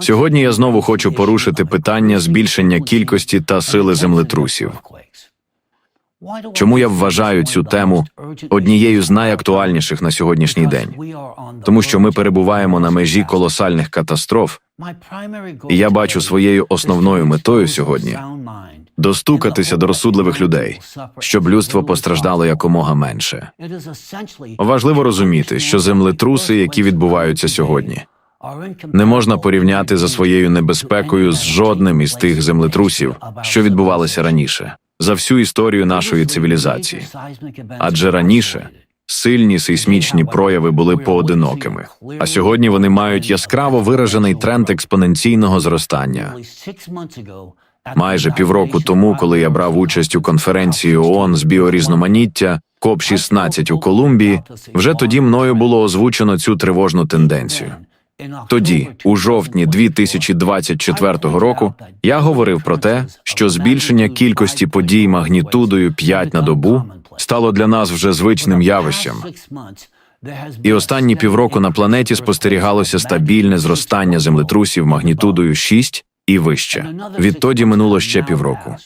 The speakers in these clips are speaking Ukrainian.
Сьогодні я знову хочу порушити питання збільшення кількості та сили землетрусів. Чому я вважаю цю тему однією з найактуальніших на сьогоднішній день? Тому що ми перебуваємо на межі колосальних катастроф, і я бачу своєю основною метою сьогодні достукатися до розсудливих людей, щоб людство постраждало якомога менше. Важливо розуміти, що землетруси, які відбуваються сьогодні, не можна порівняти за своєю небезпекою з жодним із тих землетрусів, що відбувалися раніше, за всю історію нашої цивілізації. Адже раніше сильні сейсмічні прояви були поодинокими, а сьогодні вони мають яскраво виражений тренд експоненційного зростання. Майже півроку тому, коли я брав участь у конференції ООН з біорізноманіття КОП 16 у Колумбії, вже тоді мною було озвучено цю тривожну тенденцію. Тоді, у жовтні 2024 року, я говорив про те, що збільшення кількості подій магнітудою 5 на добу стало для нас вже звичним явищем. І останні півроку на планеті спостерігалося стабільне зростання землетрусів магнітудою 6 і вище. Відтоді минуло ще півроку.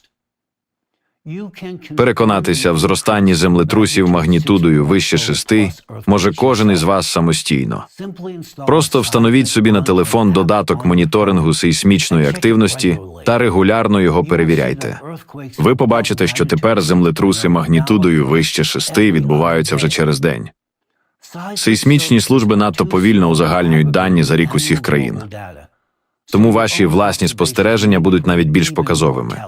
Переконатися в зростанні землетрусів магнітудою вище 6 може кожен із вас самостійно. Просто встановіть собі на телефон додаток моніторингу сейсмічної активності та регулярно його перевіряйте. Ви побачите, що тепер землетруси магнітудою вище 6 відбуваються вже через день. Сейсмічні служби надто повільно узагальнюють дані за рік усіх країн. Тому ваші власні спостереження будуть навіть більш показовими.